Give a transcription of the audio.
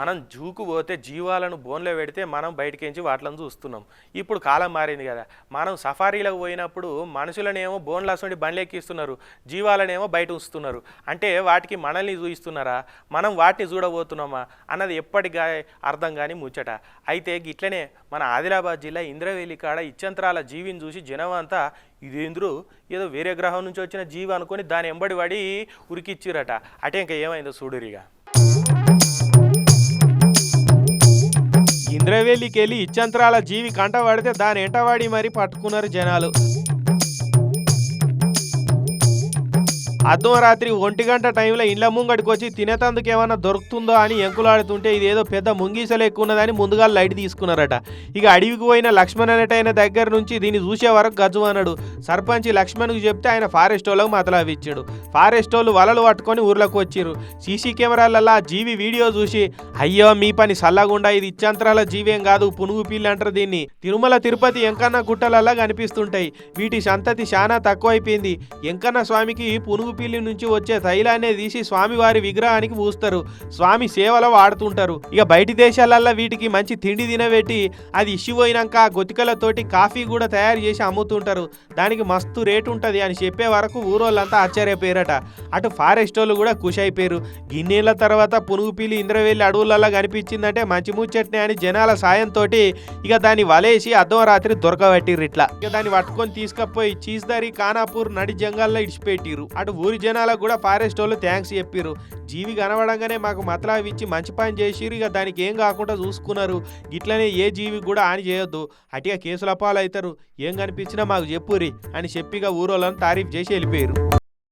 మనం జూకు పోతే జీవాలను బోన్లో పెడితే మనం బయటకించి వాటిని చూస్తున్నాం. ఇప్పుడు కాలం మారింది కదా. మనం సఫారీలకు పోయినప్పుడు మనుషులనేమో బోన్లు అసలు బండ్లు ఎక్కిస్తున్నారు జీవాలనేమో బయట ఉంచుతున్నారు. అంటే వాటికి మనల్ని చూయిస్తున్నారా? మనం వాటిని చూడబోతున్నామా? అన్నది ఎప్పటిగా అర్థం కాని ముచ్చట. అయితే గిట్లనే మన ఆదిలాబాద్ జిల్లా ఇంద్రవేలి కాడ ఇచ్చంతరాల జీవిని చూసి జనం అంతా ఇదేంద్రు? ఏదో వేరే గ్రహం నుంచి వచ్చిన జీవి అనుకొని దాని ఎంబడి పడి ఉరికిచ్చిరట. అటే ఇంకా ఏమైందో చూడురిగా. ఇంద్రవేలికి వెళ్ళి ఇచ్చంతరాల జీవి కంట దాని ఎంటవాడి మరీ పట్టుకున్నారు జనాలు. అర్ధరాత్రి ఒంటి గంట టైంలో ఇండ్ల ముంగడికి వచ్చి తినేతందుకు ఏమన్నా దొరుకుతుందో అని ఎంకులాడుతుంటే ఇదేదో పెద్ద ముంగీసలు ఎక్కువ ఉన్నదని ముందుగా లైట్ తీసుకున్నారట. ఇక అడవికి పోయిన లక్ష్మణ్ అనేటైన దగ్గర నుంచి దీన్ని చూసే వరకు గజు అన్నాడు. సర్పంచ్ లక్ష్మణ్కి చెప్తే ఆయన ఫారెస్ట్ వాళ్ళకు మతలావి ఇచ్చాడు. ఫారెస్ట్ వాళ్ళు వలలు పట్టుకొని ఊర్లోకి వచ్చారు సీసీ కెమెరాలలో ఆ జీవి వీడియో చూసి అయ్యో మీ పని సల్లగుండా ఇది ఇచ్చంతరాల జీవేం కాదు పునుగు పిల్లి అంటారు దీన్ని. తిరుమల తిరుపతి ఎంకన్న గుట్టలలా కనిపిస్తుంటాయి. వీటి సంతతి చాలా తక్కువైపోయింది. ఎంకన్న స్వామికి పునుగు పీలి నుంచి వచ్చే తైలాన్ని తీసి స్వామివారి విగ్రహానికి పూస్తారు. స్వామి సేవలో వాడుతుంటారు. ఇక బయటి దేశాలల్లో వీటికి మంచి తిండి తినబెట్టి అది ఇష్యూ పోయినాక గొతికలతోటి కాఫీ కూడా తయారు చేసి అమ్ముతుంటారు. దానికి మస్తు రేటు ఉంటుంది అని చెప్పే వరకు ఊరోళ్ళంతా ఆశ్చర్యపోయారట. అటు ఫారెస్ట్ వాళ్ళు కూడా ఖుషి అయిపోయారు గిన్నెల తర్వాత పునుగు పీలి ఇంద్రవెల్లి అడవులలో కనిపించిందంటే మంచి ముచ్చట్నే అని జనాల సాయంతో ఇక దాన్ని వలేసి అర్ధం రాత్రి దొరకబట్టిర్రు ఇట్లా. ఇక దాన్ని పట్టుకొని తీసుకపోయి చీజ్దారి కానాపూర్ నడి జంగాల్లో ఇడిచిపెట్టిరు అటు ఊరి జనాలకు కూడా ఫారెస్ట్ వాళ్ళు థ్యాంక్స్ చెప్పిర్రు. జీవి కనబడంగానే మాకు మతలావి ఇచ్చి మంచి పని చేసిరు ఇక దానికి ఏం కాకుండా చూసుకున్నారు. ఇట్లనే ఏ జీవి కూడా హాని చేయొద్దు. అటిగా కేసుల అపాలు అవుతారు ఏం కనిపించినా మాకు చెప్పురి అని చెప్పిగా ఊరోళ్ళని తారీఫ్ చేసి వెళ్ళిపోయారు